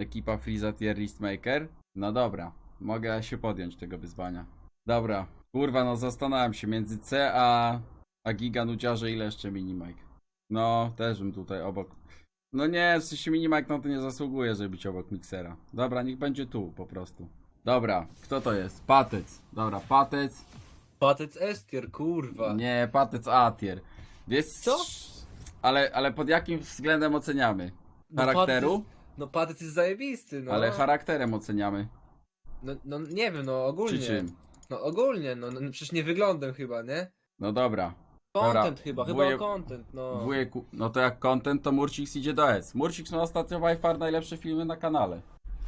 Ekipa Freeza Tier List Maker? No dobra, mogę się podjąć tego wyzwania. Dobra, kurwa, no zastanawiam się między C a, a Giga Nudziarze ile jeszcze Minimike. No, też bym tutaj obok. No nie, w sensie Minimike no to nie zasługuje, żeby być obok Mixera. Dobra, niech będzie tu po prostu. Dobra, kto to jest? Patec. Dobra, Patec. Patec Estier, kurwa. Nie, Patec A tier. Wiesz Co? Ale, ale pod jakim względem oceniamy? No Charakteru? Patec, no Patec jest zajebisty, no. Ale charakterem oceniamy. no, no nie wiem, no ogólnie. Czy czym? No ogólnie, no, no przecież nie wyglądem chyba, nie? No dobra. Content Dobra, chyba, wuje- chyba content, no. Wujek, no to jak content, to Murcix idzie do S. Murcix ma ostatnio by far najlepsze filmy na kanale.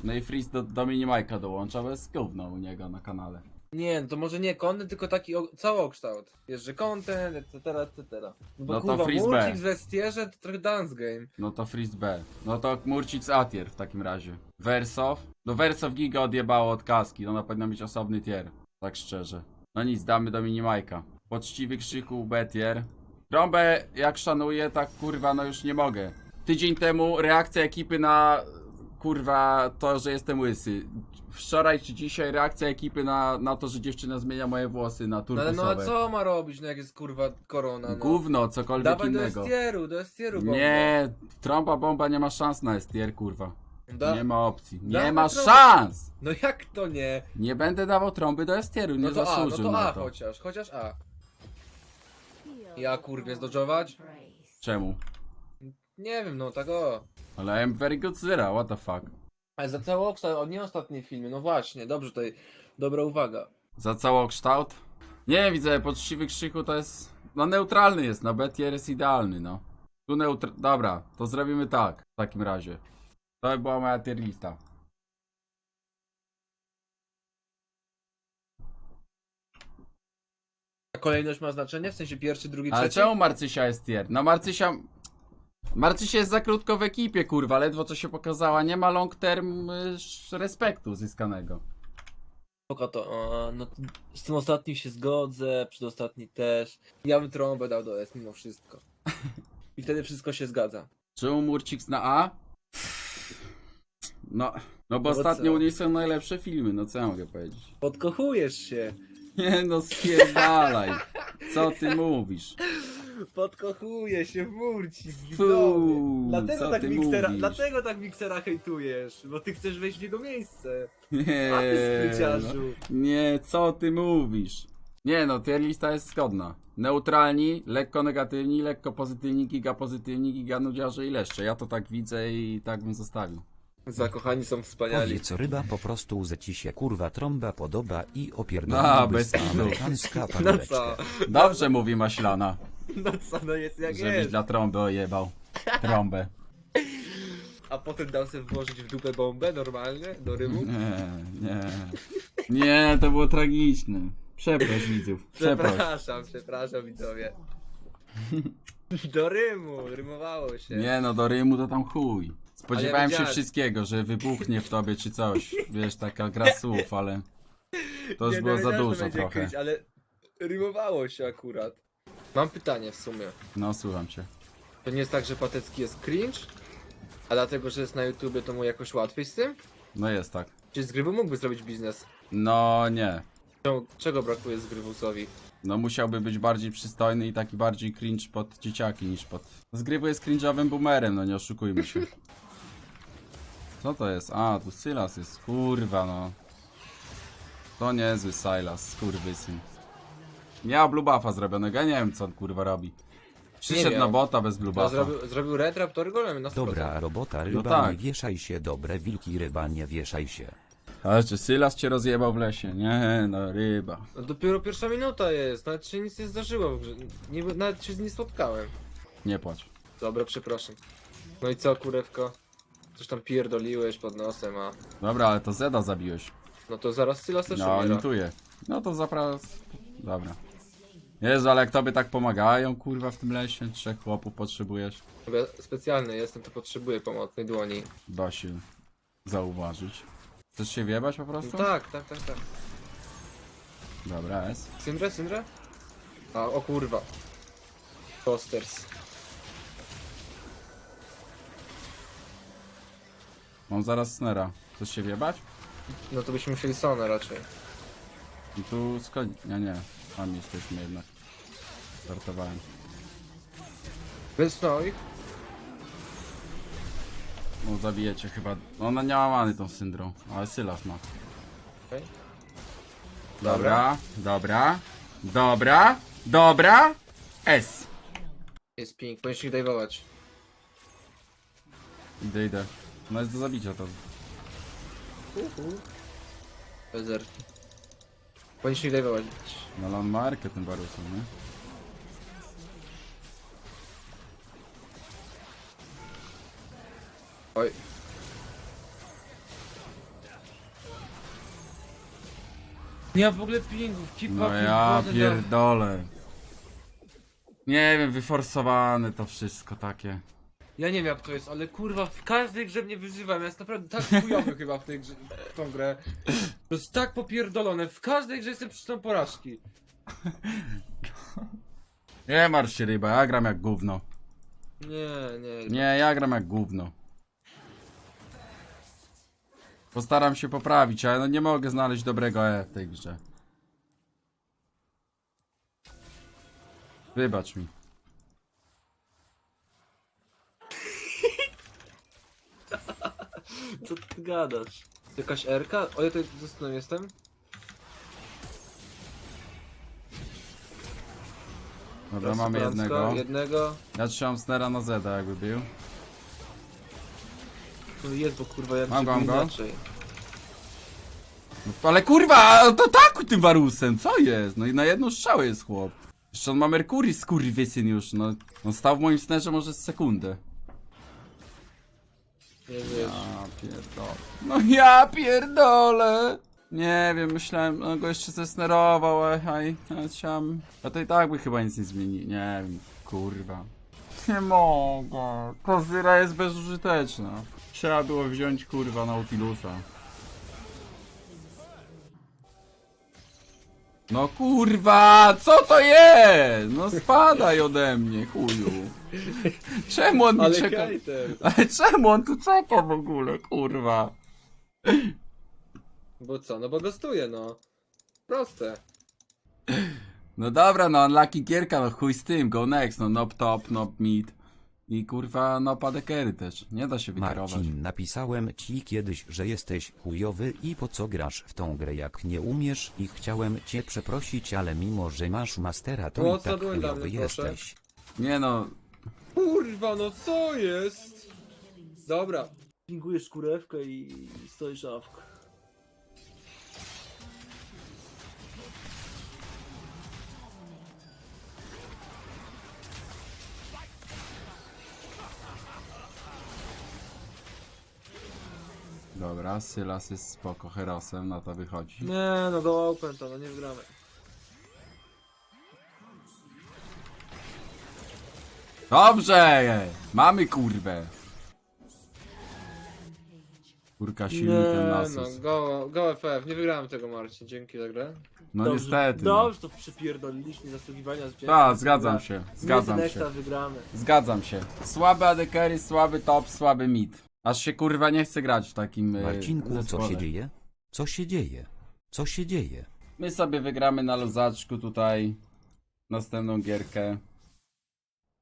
No i Freeze do, do Minimajka dołącza, bo jest gówno u niego na kanale. Nie, no to może nie content, tylko taki o, całokształt. Wiesz, że content, etc, etc. No bo No to kurwa, Freeze Murcik B. w Westierze to trochę dance game. No to Freeze B. No to Murcix A tier w takim razie. Versow? No Versow Giga odjebało od kaski, no powinno mieć osobny tier. Tak szczerze. No nic, damy do Minimajka. Poczciwy krzyku B tier. Trąbę jak szanuję, tak kurwa no już nie mogę. Tydzień temu reakcja ekipy na kurwa to, że jestem łysy. Wczoraj czy dzisiaj reakcja ekipy na, na to, że dziewczyna zmienia moje włosy na No ale no a co ma robić, no jak jest kurwa korona, no. Gówno, cokolwiek Dawaj do innego. Estieru, do Estieru, bombo. Nie, trąba bomba nie ma szans na STR, kurwa. Da... Nie ma opcji. Nie Dawaj ma trąbę. szans! No jak to nie? Nie będę dawał trąby do nie No to A, no zasłużył to na A to. chociaż, chociaż A. Ja kurwie zdodżować? Czemu? Nie wiem, no tak o. Ale I'm very good zero, what the fuck. Ale za całokształt, o nie ostatnie filmy, no właśnie, dobrze tutaj, dobra uwaga. Za całokształt? Nie, widzę, poczciwy krzyku to jest... No neutralny jest, no BTR jest idealny, no. Tu neutr... Dobra, to zrobimy tak, w takim razie. To by była moja tier lista. A kolejność ma znaczenie? W sensie pierwszy, drugi, Ale trzeci? czemu Marcysia jest tier? No Marcysia... Marcysia jest za krótko w ekipie, kurwa, ledwo co się pokazała. Nie ma long term y, respektu zyskanego. Spoko to, no to z tym ostatnim się zgodzę, przedostatni też. Ja bym trąbę dał do S mimo wszystko. I wtedy wszystko się zgadza. Czemu Murcix na A? No, no bo No bo ostatnio co? u niej są najlepsze filmy, no co ja mogę powiedzieć? Podkochujesz się. Nie no, spierdalaj. Co ty mówisz? Podkochuje się w murci. Fuu, Dlatego co tak ty miksera, mówisz? dlatego tak miksera hejtujesz, bo ty chcesz wejść w jego miejsce. Nie, A ty no, nie, co ty mówisz? Nie no, tier lista jest zgodna. Neutralni, lekko negatywni, lekko pozytywni, giga pozytywni, giga nudziarze i leszcze. Ja to tak widzę i tak bym zostawił. Zakochani są wspaniali. Powiedz ryba po prostu ze ci się kurwa trąba podoba i A, opierdoliłby bez z kitu. amerykańska No paneweczka. co? Dobrze mówi Maślana, No co, no jest jak żebyś jest. dla trąby ojebał. Trąbę. A potem dał sobie włożyć w dupę bombę normalnie, do rymu? Nie, nie. Nie, to było tragiczne. Przeproś widzów, przeproś. Przepraszam, przepraszam widzowie. Do rymu, rymowało się. Nie no, do Rymu to tam chuj. Spodziewałem się wiedziałem. wszystkiego, że wybuchnie w tobie czy coś. Wiesz, taka gra słów, ale to już Nie, było no za wiedziałem, że dużo będzie trochę. cringe, ale rymowało się akurat. Mam pytanie w sumie. No, słucham cię. To nie jest tak, że Patecki jest cringe? A dlatego, że jest na YouTubie, to mu jakoś łatwiej z tym? No jest tak. Czy z Grywu mógłby zrobić biznes? No nie. Czemu, czego brakuje z Grywusowi? No musiałby być bardziej przystojny i taki bardziej cringe pod dzieciaki niż pod... Zgrywu jest cringe'owym boomerem, no nie oszukujmy się. Co to jest? A, tu Sylas jest, kurwa no. To niezły Sylas, skurwysyn. Miał blue buffa zrobionego, ja nie wiem co on kurwa robi. Przyszedł miał. na bota bez blue No, buffa. zrobił, zrobił retrap, to golem na 100%. Dobra robota ryba tak. nie wieszaj się dobre wilki ryba nie wieszaj się. Ale czy Sylas cię rozjebał w lesie? Nie, no ryba. No dopiero pierwsza minuta jest, nawet się nic nie zdarzyło w grze. Nie, nawet się z nim spotkałem. Nie płacz. Dobra, przepraszam. No i co, kurewko? Coś tam pierdoliłeś pod nosem, a... Dobra, ale to Zeda zabiłeś. No to zaraz Sylas też No, umiera. nituję. No to zapra... Dobra. Jezu, ale jak tobie tak pomagają, kurwa, w tym lesie, trzech chłopów potrzebujesz, Chyba specjalny jestem, to potrzebuję pomocnej dłoni. da się zauważyć. Chcesz się wiebać po prostu? tak, tak, tak, tak. Dobra, jest. Syndra, Syndra? A, o kurwa. Posters. Mam zaraz snera. Chcesz się wiebać? No to byśmy musieli Sona raczej. I tu skąd... Nie, nie. Tam jesteśmy jednak. Startowałem. Więc no zabijecie chyba. No ona nie ma many tą syndrą, ale Sylas ma. Okej. Dobra, dobra, dobra, dobra. S. jest ping, powinniśmy ich dajwować. Idę, idę. No jest do zabicia to. Uhu. Bez zerki. Powinniśmy ich dajwować. No ale on ma arkę tym barusem, nie? Oj. Nie ma w ogóle pingów, keep No up, ja pierdolę. Nie wiem, wyforsowane to wszystko takie. Ja nie wiem jak to jest, ale kurwa w każdej grze mnie wyzywam, ja jest naprawdę tak chujowy chyba w tej grze, w tą grę. To jest tak popierdolone, w każdej grze jestem przyczyn porażki. Nie martw się ryba, ja gram jak gówno. Nie, nie. Nie, ja gram jak gówno. Postaram się poprawić, ale no nie mogę znaleźć dobrego E w tej grze. Wybacz mi. Co ty gadasz? Jakaś Rka? O ja tutaj ze jestem. Dobra, Raz mamy superancko, jednego. Jednego. Ja trzymam Snera na Z jakby był. Jest, bo kurwa ja Mam bym go, mam go. inaczej. No, ale kurwa, to tak tym warusem, co jest? No i na jedną strzałę jest chłop. Jeszcze on ma Merkury skurwysyn już, no. On stał w moim snerze może z sekundę. Nie wiesz. Ja pierdolę. No ja pierdolę. Nie wiem, myślałem, no go jeszcze zesnerował, ale haj, ja chciałem... A to i tak by chyba nic nie zmienił, nie wiem, kurwa. Nie mogę, ta zyra jest bezużyteczna. Trzeba było wziąć, kurwa, Nautilusa. No kurwa, co to jest? No spadaj ode mnie, chuju. Czemu on mi Ale czeka? hejter. Ale czemu on tu czeka w ogóle, kurwa? Bo co? No bo gostuje, no. Proste. No dobra, no unlucky gierka, no chuj z tym, go next, no nop top, nop mid. I kurwa no padekery też, nie da się wykarować. Marcin, napisałem ci kiedyś, że jesteś chujowy i po co grasz w tą grę jak nie umiesz i chciałem cię przeprosić, ale mimo że masz mastera to No, i co tak byłem dla chujowy mnie, proszę? jesteś. Nie no, Kurwa, no co jest? Dobra. Pingujesz kurewkę i stoisz awkę. Dobra, Sylas jest spoko, Herosem, no to wychodzi. Nie, no go open to, no nie wygramy. Dobrze, mamy kurwę. Kurka silny ten Nie, no, nasus. go, go FF, nie wygrałem tego Marcin, dzięki za grę. No niestety. No. Dobrze to przypierdoliliśmy zasługiwania z Tak, zgadzam się, zgadzam się. Nexta wygramy. Zgadzam się. Słaby ADC, słaby top, słaby mid. Aż się kurwa nie chce grać w takim e, Marcinku, co zespole. się dzieje? Co się dzieje? Co się dzieje? My sobie wygramy na luzaczku tutaj następną gierkę.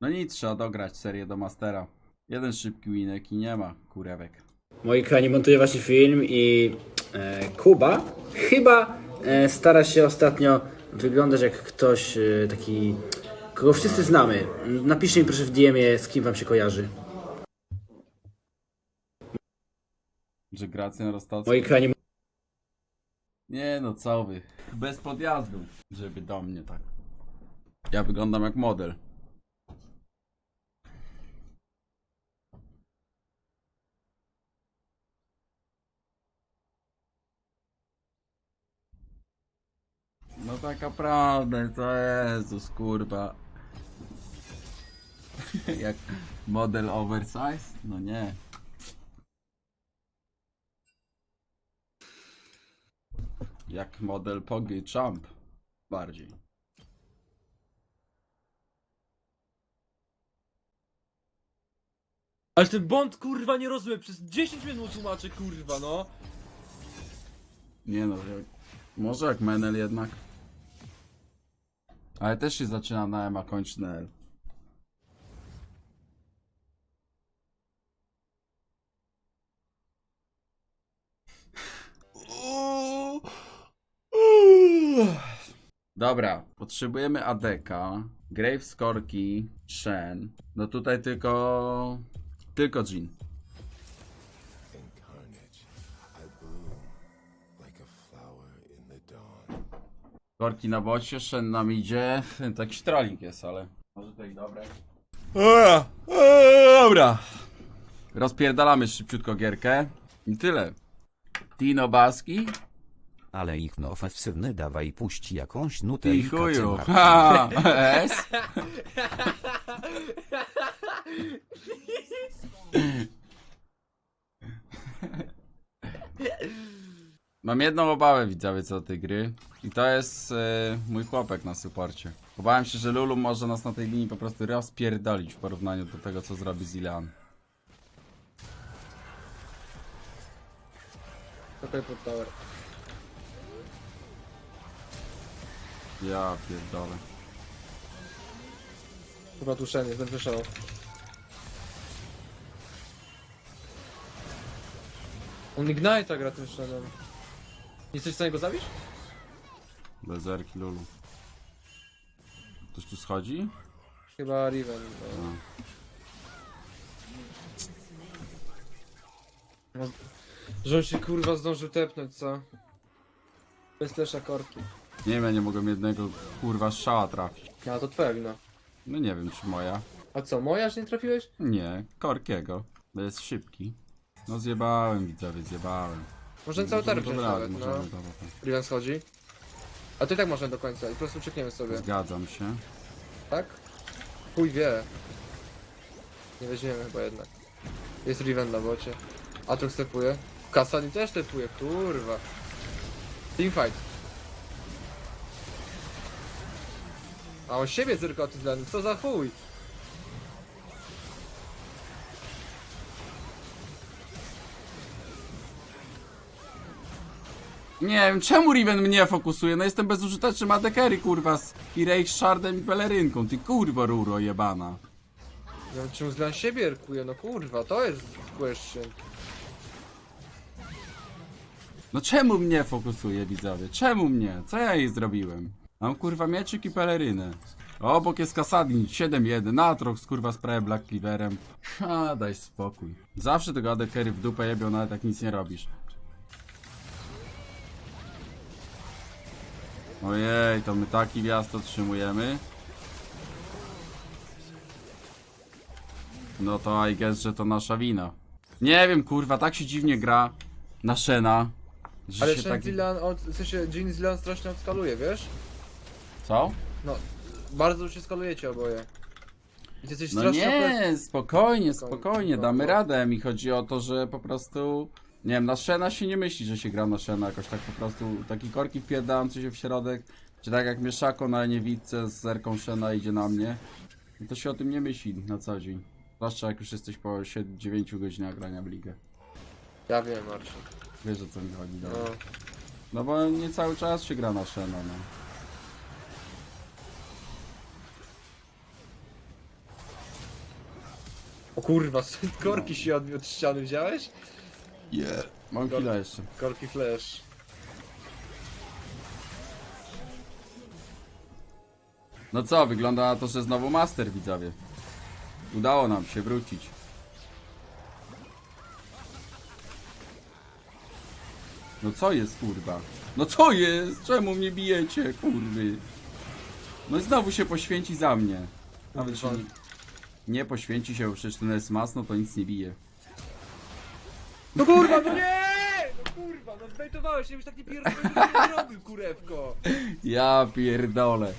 No nic, trzeba dograć serię do Mastera. Jeden szybki winek i nie ma kurewek. Moi kochani, montuję właśnie film i e, Kuba chyba e, stara się ostatnio wyglądać jak ktoś e, taki, kogo wszyscy znamy. Napiszcie mi proszę w DM-ie, z kim wam się kojarzy. Że Gracjan Rostocki. Moi kochani, Nie no, co wy. Bez podjazdu, żeby do mnie tak. Ja wyglądam jak model. No taka prawda, to Jezus kurwa. jak model oversize? No nie. Jak model Pogi Champ. Bardziej. Ale ten bond kurwa nie rozumie, przez 10 minut tłumaczę kurwa no. Nie no, jak... może jak Menel jednak. Ale też się zaczyna na M, a kończy na L. Dobra, potrzebujemy ADK, Grave Korki, Shen. No tutaj tylko... Tylko Jin. Korki na bocie, Shen nam idzie. Taki strolling jest, ale... Może to i dobre. Dobra. Rozpierdalamy szybciutko gierkę. I tyle. Tino Baski Ale ich no ofensywny dawaj puść jakąś nutę i i chuju. kacę Ha, S. Mam jedną obawę widzowie co do tej gry i to jest e, mój chłopek na suporcie. Obawiam się, że Lulu może nas na tej linii po prostu rozpierdolić w porównaniu do tego co zrobi Zilean. Okej, pod tower. Ja pierdolę. Chyba jest, będę wyszedł. On Ignite'a gra tym. Nie jesteś w stanie go zabić? Bez erki Lulu. Ktoś tu schodzi? Chyba Riven. No. No, że on się kurwa zdążył tepnąć, co? Bez flesza korki. Nie wiem, ja nie mogłem jednego kurwa strzała trafić. No to twoja wina. No nie wiem czy moja. A co, moja, że nie trafiłeś? Nie, Korkiego. To jest szybki. No zjebałem widzowie, zjebałem. Możemy cały Możemy wziąć nawet, no. możemy, dobra, tak. Riven schodzi. A to i tak można do końca i po prostu uciekniemy sobie, Zgadzam się. tak? Chuj wie. Nie weźmiemy chyba jednak. Jest Riven na bocie. Atrox stepuje. Kasani też stepuje, kurwa. Teamfight. A on siebie od względu, co za chuj? Nie wiem, czemu Riven mnie fokusuje? No jestem bezużytecznym adekery, kurwa, z Irei Shardem i pelerynką. Ty kurwo ruro jebana. No czym dla siebie erkuje, no kurwa, to jest question. No czemu mnie fokusuje, widzowie? Czemu mnie? Co ja jej zrobiłem? Mam kurwa mieczyk i pelerynę. Obok jest Kasadin 7-1, Natrox kurwa z prawie Black Cleaverem. Ha, daj spokój. Zawsze tego adekery w dupę jebią, nawet jak nic nie robisz. Ojej, to my taki wjazd otrzymujemy. No to I guess, że to nasza wina. Nie wiem, kurwa, tak się dziwnie gra na Shena. Że Ale się Shen tak... Od, w sensie strasznie odskaluje, wiesz? Co? No, bardzo się skalujecie oboje. I ty jesteś No strasznie nie, spokojnie, Spokojnie, damy radę. Mi chodzi o to, że po prostu... Nie wiem, na Shena się nie myśli, że się gra na Shena jakoś tak po prostu taki korki wpierdający się w środek, czy tak jak Mieszako na niewidce z zerką Shena idzie na mnie, no to się o tym nie myśli na co dzień. Zwłaszcza jak już jesteś po 9 godzinach grania w ligę. Ja wiem, Marcin. Wiesz o co mi chodzi, No. dobra. No bo nie cały czas się gra na Shena, no. O kurwa, korki się od, od ściany wziąłeś? Yeah. Mam chwilę jeszcze. Korki flash. No co, wygląda na to, że znowu master widzowie. Udało nam się wrócić. No co jest kurwa? No co jest? Czemu mnie bijecie, kurwy? No i znowu się poświęci za mnie. Nawet się nie, nie poświęci się, bo przecież ten jest masno, to nic nie bije. No kurwa, no nie! No kurwa, no zbejtowałeś, nie byś tak nie pierdolę nie robił, kurewko. Ja pierdolę.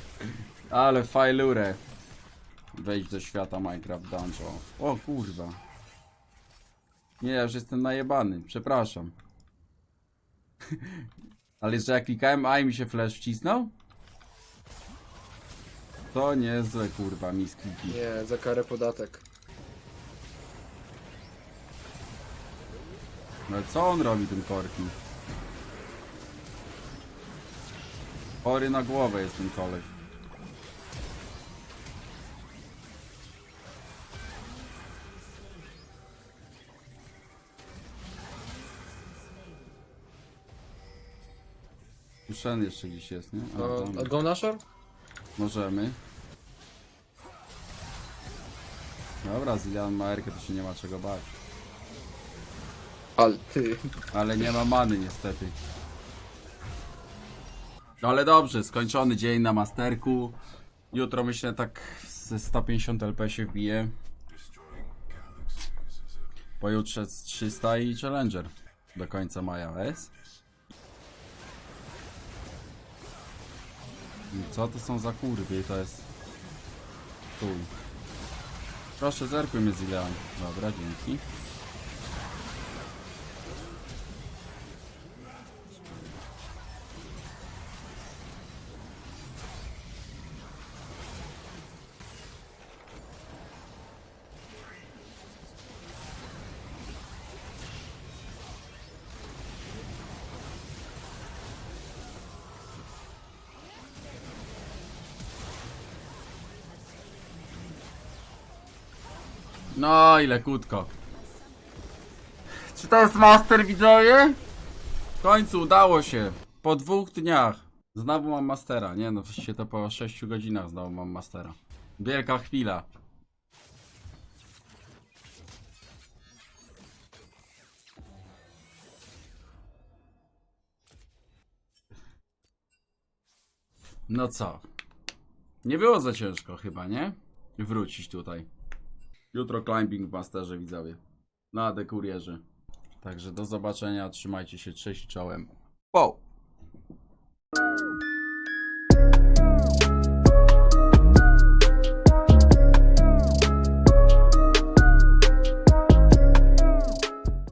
Ale fajlurę. Wejdź do świata Minecraft Dungeon. O kurwa. Nie, ja już jestem najebany. Przepraszam. Ale że jak klikałem A i mi się flash wcisnął? To niezłe kurwa miskliki. Nie, za karę podatek. Ale co on robi tym korki? Chory na głowę jest ten koleś. Shen jeszcze gdzieś jest, nie? A, No, tam. a go? Możemy. Dobra, Zilian ma Erkę, to się nie ma czego bać. Ale ty. Ale nie ma many niestety. No ale dobrze, skończony dzień na masterku. Jutro myślę tak ze 150 LP się wbije. Pojutrze z 300 i Challenger. Do końca maja, jest? Co to są za kurwy? To jest... Tuj. Proszę zerkuj mnie Zilean. Dobra, dzięki. No ile krótko. Czy to jest master widzowie? W końcu udało się. Po dwóch dniach. Znowu mam mastera. Nie no, właściwie to po 6 godzinach znowu mam mastera. Wielka chwila. No co? Nie było za ciężko chyba, nie? Wrócić tutaj. Jutro climbing masterze widzowie. Na dekurierze. Także do zobaczenia, trzymajcie się, cześć czołem. Wow!